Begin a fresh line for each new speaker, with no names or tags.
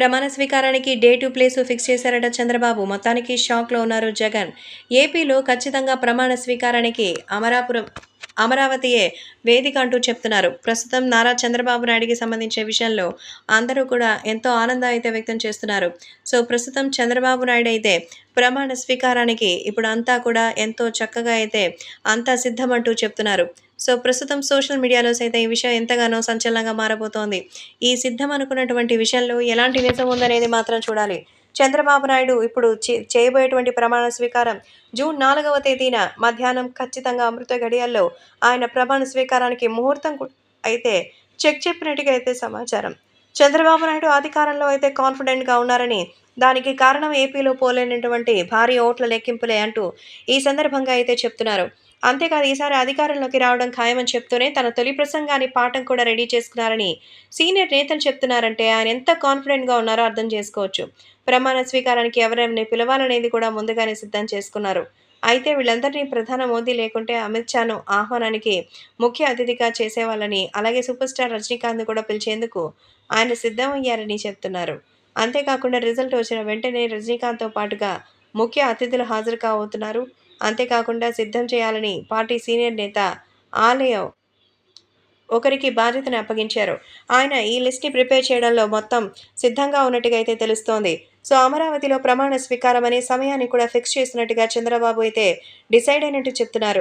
ప్రమాణ స్వీకారానికి date place fix చేశారట చంద్రబాబు. మొత్తానికి షాక్లో ఉన్నారు జగన్. ఏపీలో ఖచ్చితంగా ప్రమాణ స్వీకారానికి అమరాపురం అమరావతియే వేదిక అంటూ చెప్తున్నారు. ప్రస్తుతం నారా చంద్రబాబు నాయుడికి సంబంధించిన విషయంలో అందరూ కూడా ఎంతో ఆనందం అయితే వ్యక్తం చేస్తున్నారు. సో ప్రస్తుతం చంద్రబాబు నాయుడు అయితే ప్రమాణ స్వీకారానికి ఇప్పుడు అంతా కూడా ఎంతో చక్కగా అయితే అంతా సిద్ధమంటూ చెప్తున్నారు. సో ప్రస్తుతం సోషల్ మీడియాలో సైతం ఈ విషయం ఎంతగానో సంచలనంగా మారబోతోంది. ఈ సిద్ధం అనుకున్నటువంటి విషయంలో ఎలాంటి నిజం ఉందనేది మాత్రం చూడాలి. చంద్రబాబు నాయుడు ఇప్పుడు చే- చేయబోయేటువంటి ప్రమాణ స్వీకారం జూన్ నాలుగవ తేదీన మధ్యాహ్నం ఖచ్చితంగా అమృత గడియాల్లో ఆయన ప్రమాణ స్వీకారానికి ముహూర్తం అయితే చెక్ చెప్పినట్టుగా అయితే సమాచారం. చంద్రబాబు నాయుడు అధికారంలో అయితే కాన్ఫిడెంట్గా ఉన్నారని దానికి కారణం ఏపీలో పోలేనటువంటి భారీ ఓట్ల లెక్కింపులే అంటూ ఈ సందర్భంగా అయితే చెప్తున్నారు. అంతేకాదు ఈసారి అధికారంలోకి రావడం ఖాయమని చెప్తూనే తన తొలి ప్రసంగాన్ని పాఠం కూడా రెడీ చేసుకున్నారని సీనియర్ నేతలు చెప్తున్నారంటే ఆయన ఎంత కాన్ఫిడెంట్గా ఉన్నారో అర్థం చేసుకోవచ్చు. ప్రమాణ స్వీకారానికి ఎవరెవరిని పిలవాలనేది కూడా ముందుగానే సిద్ధం చేసుకున్నారు. అయితే వీళ్ళందరినీ ప్రధాన మోదీ లేకుంటే అమిత్ షాను ఆహ్వానానికి ముఖ్య అతిథిగా చేసేవాళ్ళని అలాగే సూపర్ స్టార్ రజనీకాంత్ కూడా పిలిచేందుకు ఆయన సిద్ధమయ్యారని చెప్తున్నారు. అంతేకాకుండా రిజల్ట్ వచ్చిన వెంటనే రజనీకాంత్తో పాటుగా ముఖ్య అతిథులు హాజరు కాబోతున్నారు అంతేకాకుండా సిద్ధం చేయాలని పార్టీ సీనియర్ నేత ఆలయ ఒకరికి బాధ్యతను అప్పగించారు. ఆయన ఈ లిస్ట్ని ప్రిపేర్ చేయడంలో మొత్తం సిద్ధంగా ఉన్నట్టుగా అయితే తెలుస్తోంది. సో అమరావతిలో ప్రమాణ స్వీకారం అనే సమయాన్ని కూడా ఫిక్స్ చేసినట్టుగా చంద్రబాబు అయితే డిసైడ్ అయినట్టు చెప్తున్నారు.